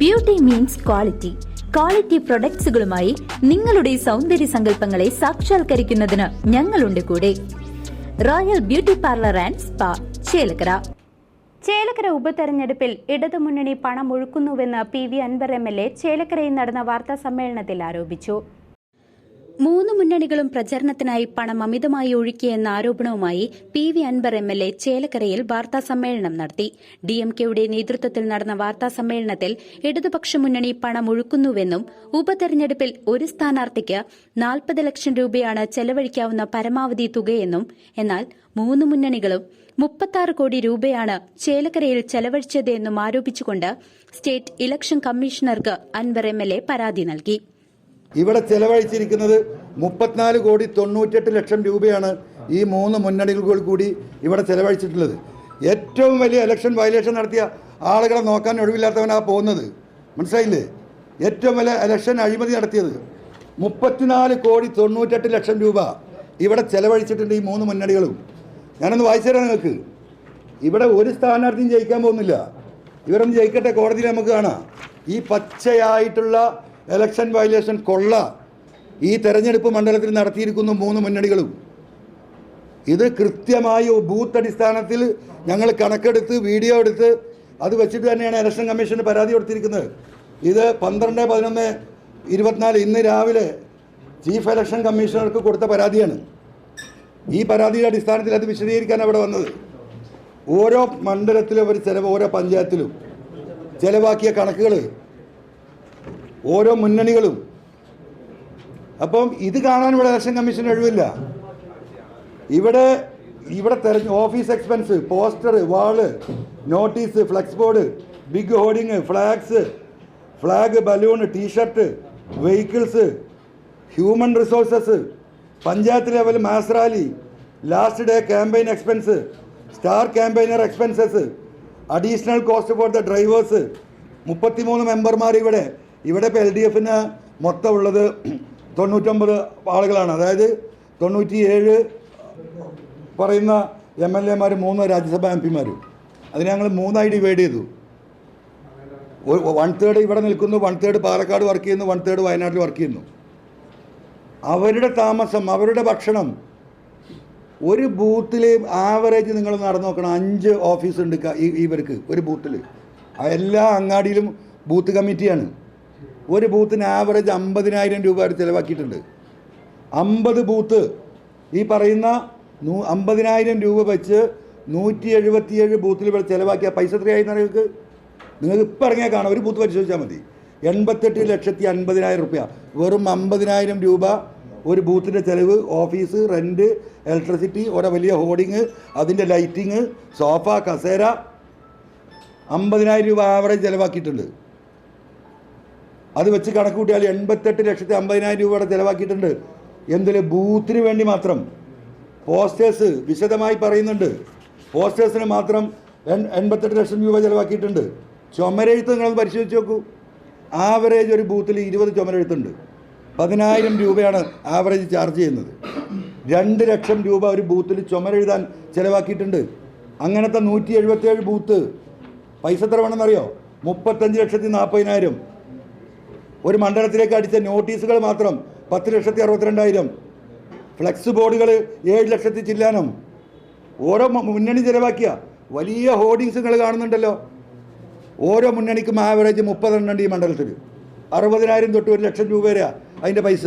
Beauty means quality quality പ്രൊഡക്ട്സുകളുമായി നിങ്ങളുടെ സൗന്ദര്യ സങ്കല്പങ്ങളെ സാക്ഷാത്കരിക്കുന്നതിന് ഞങ്ങളുണ്ട് കൂടെ. Royal beauty parlour and spa Chelakkara. Chelakkara ഉപതെരഞ്ഞെടുപ്പിൽ ഇടതുമുന്നണി പണം ഒഴുക്കുന്നുവെന്ന് P V Anvar M L A ചേലക്കരയിൽ നടന്ന വാർത്താ സമ്മേളനത്തിൽ ആരോപിച്ചു. മൂന്ന് മുന്നണികളും പ്രചരണത്തിനായി പണം അമിതമായി ഒഴുക്കിയെന്ന ആരോപണവുമായി P V Anvar M L A ചേലക്കരയിൽ വാർത്താ സമ്മേളനം നടത്തി. ഡി എം കെയുടെ നേതൃത്വത്തിൽ നടന്ന വാർത്താ സമ്മേളനത്തിൽ ഇടതുപക്ഷ മുന്നണി പണം ഒഴുക്കുന്നുവെന്നും ഉപതെരഞ്ഞെടുപ്പിൽ ഒരു സ്ഥാനാർത്ഥിക്ക് നാൽപ്പത് ലക്ഷം രൂപയാണ് ചെലവഴിക്കാവുന്ന പരമാവധി തുകയെന്നും എന്നാൽ മൂന്ന് മുന്നണികളും മുപ്പത്താറ് കോടി രൂപയാണ് ചേലക്കരയിൽ ചെലവഴിച്ചതെന്നും ആരോപിച്ചുകൊണ്ട് സ്റ്റേറ്റ് ഇലക്ഷൻ കമ്മീഷണർക്ക് അൻവർ എം എൽ എ പരാതി നൽകി. ഇവിടെ ചെലവഴിച്ചിരിക്കുന്നത് മുപ്പത്തിനാല് കോടി തൊണ്ണൂറ്റെട്ട് ലക്ഷം രൂപയാണ് ഈ മൂന്ന് മുന്നണികൾ കൂടി ഇവിടെ ചെലവഴിച്ചിട്ടുള്ളത്. ഏറ്റവും വലിയ ഇലക്ഷൻ വയലേഷൻ നടത്തിയ ആളുകളെ നോക്കാൻ ഒഴിവില്ലാത്തവനാ പോകുന്നത്. മനസ്സിലായില്ലേ? ഏറ്റവും വലിയ ഇലക്ഷൻ അഴിമതി നടത്തിയത് മുപ്പത്തിനാല് കോടി തൊണ്ണൂറ്റെട്ട് ലക്ഷം രൂപ ഇവിടെ ചെലവഴിച്ചിട്ടുണ്ട് ഈ മൂന്ന് മുന്നണികളും. ഞാനൊന്ന് വായിച്ചു തരാം നിങ്ങൾക്ക്. ഇവിടെ ഒരു സ്ഥാനാർത്ഥിയും ജയിക്കാൻ പോകുന്നില്ല. ഇവരൊന്നും ജയിക്കട്ടെ കോടതിയിൽ നമുക്ക് കാണാം. ഈ പച്ചയായിട്ടുള്ള ഇലക്ഷൻ വയലേഷൻ കൊള്ള ഈ തെരഞ്ഞെടുപ്പ് മണ്ഡലത്തിൽ നടത്തിയിരിക്കുന്ന മൂന്ന് മുന്നണികളും. ഇത് കൃത്യമായി ബൂത്ത് അടിസ്ഥാനത്തിൽ ഞങ്ങൾ കണക്കെടുത്ത് വീഡിയോ എടുത്ത് അത് വെച്ചിട്ട് തന്നെയാണ് ഇലക്ഷൻ കമ്മീഷന് പരാതി കൊടുത്തിരിക്കുന്നത്. ഇത് പന്ത്രണ്ട് പതിനൊന്ന് ഇരുപത്തിനാല് ഇന്ന് രാവിലെ ചീഫ് ഇലക്ഷൻ കമ്മീഷണർക്ക് കൊടുത്ത പരാതിയാണ്. ഈ പരാതിയുടെ അടിസ്ഥാനത്തിൽ അത് വിശദീകരിക്കാൻ അവിടെ വന്നത്. ഓരോ മണ്ഡലത്തിലും ഒരു ചിലവ് ഓരോ പഞ്ചായത്തിലും ചിലവാക്കിയ കണക്കുകൾ ഓരോ മുന്നണികളും. അപ്പം ഇത് കാണാൻ ഇവിടെ ഇലക്ഷൻ കമ്മീഷൻ കഴിവില്ല. ഇവിടെ ഇവിടെ തെരഞ്ഞ office expense poster wall notice flex board big hoarding flags flag balloon T shirt vehicles human resources panchayat level mass rally last day campaign expense star campaigner expenses additional cost for the drivers മുപ്പത്തിമൂന്ന് മെമ്പർമാർ ഇവിടെ ഇവിടെ ഇപ്പോൾ L D എഫിന് മൊത്തമുള്ളത് തൊണ്ണൂറ്റൊമ്പത് ആളുകളാണ്. അതായത് തൊണ്ണൂറ്റിയേഴ് പറയുന്ന എം എൽ എമാർ മൂന്ന് രാജ്യസഭാ എം പിമാരും. അതിനെ ഞങ്ങൾ മൂന്നായി ഡിവൈഡ് ചെയ്തു. വൺ തേർഡ് ഇവിടെ നിൽക്കുന്നു വൺ തേർഡ് പാലക്കാട് വർക്ക് ചെയ്യുന്നു വൺ തേർഡ് വയനാട്ടിൽ വർക്ക് ചെയ്യുന്നു. അവരുടെ താമസം അവരുടെ ഭക്ഷണം ഒരു ബൂത്തിൽ ആവറേജ് നിങ്ങൾ നടന്നു നോക്കണം. അഞ്ച് ഓഫീസ് ഉണ്ട് ഇവർക്ക് ഒരു ബൂത്തിൽ എല്ലാ അങ്ങാടിയിലും ബൂത്ത് കമ്മിറ്റിയാണ്. ഒരു ബൂത്തിന് ആവറേജ് അമ്പതിനായിരം രൂപ അവർ ചിലവാക്കിയിട്ടുണ്ട്. അമ്പത് ബൂത്ത്. ഈ പറയുന്ന നൂ അമ്പതിനായിരം രൂപ വെച്ച് നൂറ്റി എഴുപത്തിയേഴ് ബൂത്തിൽ ഇവിടെ ചിലവാക്കിയ പൈസ എത്രയായി നിങ്ങൾക്ക് നിങ്ങൾക്ക് ഇപ്പം ഇറങ്ങിയാൽ കാണാം. ഒരു ബൂത്ത് പരിശോധിച്ചാൽ മതി. എൺപത്തെട്ട് ലക്ഷത്തി അൻപതിനായിരം റുപ്യ. വെറും അമ്പതിനായിരം രൂപ ഒരു ബൂത്തിന്റെ ചിലവ് ഓഫീസ് റെന്റ് ഇലക്ട്രിസിറ്റി ഓരോ വലിയ ഹോർഡിങ് അതിന്റെ ലൈറ്റിങ് സോഫ കസേര. അമ്പതിനായിരം രൂപ ആവറേജ് ചിലവാക്കിയിട്ടുണ്ട്. അത് വെച്ച് കണക്ക് കൂട്ടിയാൽ എൺപത്തെട്ട് ലക്ഷത്തി അമ്പതിനായിരം രൂപയുടെ ചിലവാക്കിയിട്ടുണ്ട്. എന്തിൽ ബൂത്തിന് വേണ്ടി മാത്രം. പോസ്റ്റേഴ്സ് വിശദമായി പറയുന്നുണ്ട്. പോസ്റ്റേഴ്സിന് മാത്രം എൺ- എൺപത്തെട്ട് ലക്ഷം രൂപ ചിലവാക്കിയിട്ടുണ്ട്. ചുമരെഴുത്ത് നിങ്ങളൊന്ന് പരിശോധിച്ച് നോക്കൂ. ആവറേജ് ഒരു ബൂത്തിൽ ഇരുപത് ചുമരെഴുത്തുണ്ട്. പതിനായിരം രൂപയാണ് ആവറേജ് ചാർജ് ചെയ്യുന്നത്. രണ്ട് ലക്ഷം രൂപ ഒരു ബൂത്തിൽ ചുമരെഴുതാൻ ചിലവാക്കിയിട്ടുണ്ട്. അങ്ങനത്തെ നൂറ്റി എഴുപത്തേഴ് ബൂത്ത്. പൈസ എത്ര വേണമെന്നറിയോ മുപ്പത്തഞ്ച് ലക്ഷത്തി നാൽപ്പതിനായിരം. ഒരു മണ്ഡലത്തിലേക്ക് അടിച്ച നോട്ടീസുകൾ മാത്രം പത്ത് ലക്ഷത്തി അറുപത്തിരണ്ടായിരം. ഫ്ലെക്സ് ബോർഡുകൾ ഏഴ് ലക്ഷത്തി ചില്ലാനം. ഓരോ മുന്നണി ചിലവാക്കിയ വലിയ ഹോർഡിങ്സ് നിങ്ങൾ കാണുന്നുണ്ടല്ലോ. ഓരോ മുന്നണിക്കും ആവറേജ് മുപ്പതെണ്ണുണ്ട് ഈ മണ്ഡലത്തിൽ. അറുപതിനായിരം തൊട്ട് ഒരു ലക്ഷം രൂപ വരെയാ അതിന്റെ പൈസ.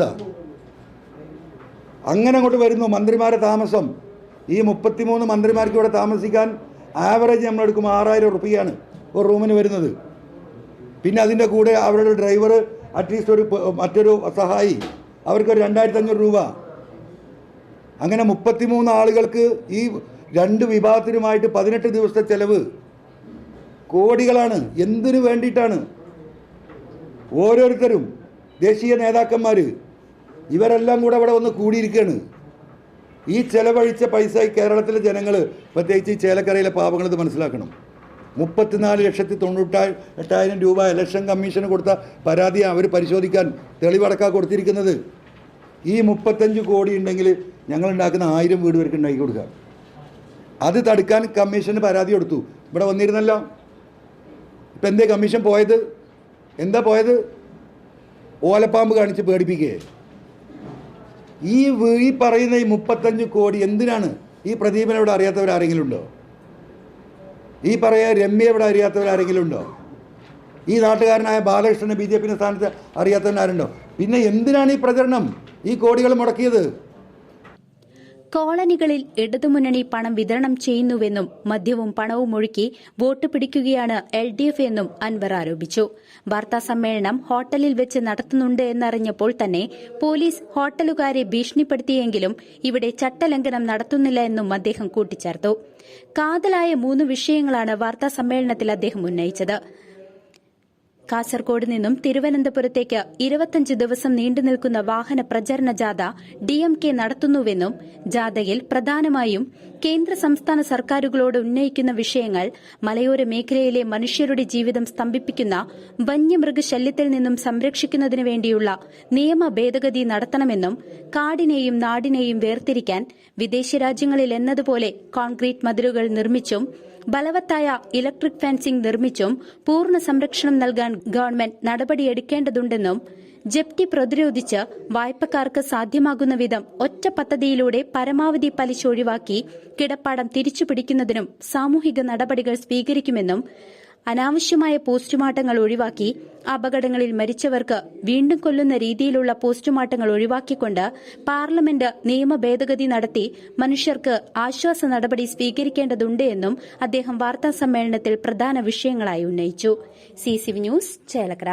അങ്ങനെ അങ്ങോട്ട് വരുന്നു മന്ത്രിമാരെ താമസം. ഈ മുപ്പത്തിമൂന്ന് മന്ത്രിമാർക്ക് ഇവിടെ താമസിക്കാൻ ആവറേജ് നമ്മൾ എടുക്കുമ്പോൾ ആറായിരം റുപ്യയാണ് ഒരു റൂമിന് വരുന്നത്. പിന്നെ അതിന്റെ കൂടെ അവരുടെ ഡ്രൈവർ അറ്റ്ലീസ്റ്റ് ഒരു മറ്റൊരു സഹായി. അവർക്ക് ഒരു രണ്ടായിരത്തി അഞ്ഞൂറ് രൂപ. അങ്ങനെ മുപ്പത്തിമൂന്ന് ആളുകൾക്ക് ഈ രണ്ട് വിഭാഗത്തിനുമായിട്ട് പതിനെട്ട് ദിവസത്തെ ചെലവ്. കോടികളാണ്. എന്തിനു വേണ്ടിയിട്ടാണ്? ഓരോരുത്തരും ദേശീയ നേതാക്കന്മാർ ഇവരെല്ലാം കൂടെ ഇവിടെ വന്ന് കൂടിയിരിക്കുകയാണ് ഈ ചെലവഴിച്ച പൈസ കേരളത്തിലെ ജനങ്ങൾ പ്രത്യേകിച്ച് ഈ ചേലക്കരയിലെ പാവങ്ങൾ ഇത് മനസ്സിലാക്കണം. മുപ്പത്തിനാല് ലക്ഷത്തി തൊണ്ണൂറ്റാ എട്ടായിരം രൂപ ഇലക്ഷൻ കമ്മീഷന് കൊടുത്ത പരാതി അവർ പരിശോധിക്കാൻ തെളിവടക്കാ കൊടുത്തിരിക്കുന്നത്. ഈ മുപ്പത്തഞ്ച് കോടി ഉണ്ടെങ്കിൽ ഞങ്ങൾ ഉണ്ടാക്കുന്ന ആയിരം വീട് വരെ ഉണ്ടാക്കി കൊടുക്കാം അത് തടുക്കാൻ കമ്മീഷന് പരാതി കൊടുത്തു. ഇവിടെ വന്നിരുന്നല്ലോ. ഇപ്പം എന്തേ കമ്മീഷൻ പോയത്? എന്താ പോയത്? ഓലപ്പാമ്പ് കാണിച്ച് പേടിപ്പിക്കേ. ഈ ഈ പറയുന്ന ഈ മുപ്പത്തഞ്ച് കോടി എന്തിനാണ്? ഈ പ്രദീപനോട് അറിയാത്തവരാരെങ്കിലും ഉണ്ടോ? ഈ പറയാ രമ്യ ഇവിടെ അറിയാത്തവരാരെങ്കിലും ഉണ്ടോ? ഈ നാട്ടുകാരനായ ബാലകൃഷ്ണനെ ബി ജെ പിയുടെ സ്ഥാനത്ത് അറിയാത്തവനാരുണ്ടോ പിന്നെ എന്തിനാണ് ഈ പ്രചരണം? ഈ കോടികൾ മുടക്കിയത്? കോളനികളിൽ ഇടതുമുന്നണി പണം വിതരണം ചെയ്യുന്നുവെന്നും മദ്യവും പണവും ഒഴുക്കി വോട്ട് പിടിക്കുകയാണ് എൽ ഡി എഫ് എന്നും അൻവർ ആരോപിച്ചു. വാർത്താ സമ്മേളനം ഹോട്ടലിൽ വെച്ച് നടത്തുന്നുണ്ട് എന്നറിഞ്ഞപ്പോൾ തന്നെ പോലീസ് ഹോട്ടലുകാരെ ഭീഷണിപ്പെടുത്തിയെങ്കിലും ഇവിടെ ചട്ടലംഘനം നടത്തുന്നില്ല എന്നും അദ്ദേഹം കൂട്ടിച്ചേർത്തു. കാതലായ മൂന്ന് വിഷയങ്ങളാണ് വാർത്താ സമ്മേളനത്തിൽ അദ്ദേഹം ഉന്നയിച്ചത്. കാസർകോട് നിന്നും തിരുവനന്തപുരത്തേക്ക് ഇരുപത്തിയഞ്ച് ദിവസം നീണ്ടുനിൽക്കുന്ന വാഹന പ്രചരണ ജാഥ ഡി എം കെ നടത്തുന്നുവെന്നും ജാഥയിൽ പ്രധാനമായും കേന്ദ്ര സംസ്ഥാന സർക്കാരുകളോട് ഉന്നയിക്കുന്ന വിഷയങ്ങൾ മലയോര മേഖലയിലെ മനുഷ്യരുടെ ജീവിതം സ്തംഭിപ്പിക്കുന്ന വന്യമൃഗശല്യത്തിൽ നിന്നും സംരക്ഷിക്കുന്നതിനു വേണ്ടിയുള്ള നിയമ ഭേദഗതി നടത്തണമെന്നും കാടിനെയും നാടിനെയും വേർതിരിക്കാൻ വിദേശ രാജ്യങ്ങളിൽ എന്നതുപോലെ കോൺക്രീറ്റ് മതിലുകൾ നിർമ്മിച്ചും ബലവത്തായ ഇലക്ട്രിക് ഫെൻസിംഗ് നിർമ്മിച്ചും പൂർണ സംരക്ഷണം നൽകാൻ ഗവൺമെന്റ് നടപടിയെടുക്കേണ്ടതുണ്ടെന്നും ജപ്തി പ്രതിരോധിച്ച് വായ്പക്കാർക്ക് സാധ്യമാകുന്ന വിധം ഒറ്റ പദ്ധതിയിലൂടെ പരമാവധി പലിശ ഒഴിവാക്കി കിടപ്പാടം തിരിച്ചുപിടിക്കുന്നതിനും സാമൂഹിക നടപടികൾ സ്വീകരിക്കുമെന്നും അനാവശ്യമായ പോസ്റ്റ്മോർട്ടങ്ങൾ ഒഴിവാക്കി അപകടങ്ങളിൽ മരിച്ചവർക്ക് വീണ്ടും കൊല്ലുന്ന രീതിയിലുള്ള പോസ്റ്റ്മോർട്ടങ്ങൾ ഒഴിവാക്കിക്കൊണ്ട് പാർലമെന്റ് നിയമ ഭേദഗതി നടത്തി മനുഷ്യർക്ക് ആശ്വാസ നടപടി സ്വീകരിക്കേണ്ടതുണ്ട് എന്നും അദ്ദേഹം വാർത്താ സമ്മേളനത്തിൽ പ്രധാന വിഷയങ്ങളായി ഉന്നയിച്ചു. C news Chelakkara.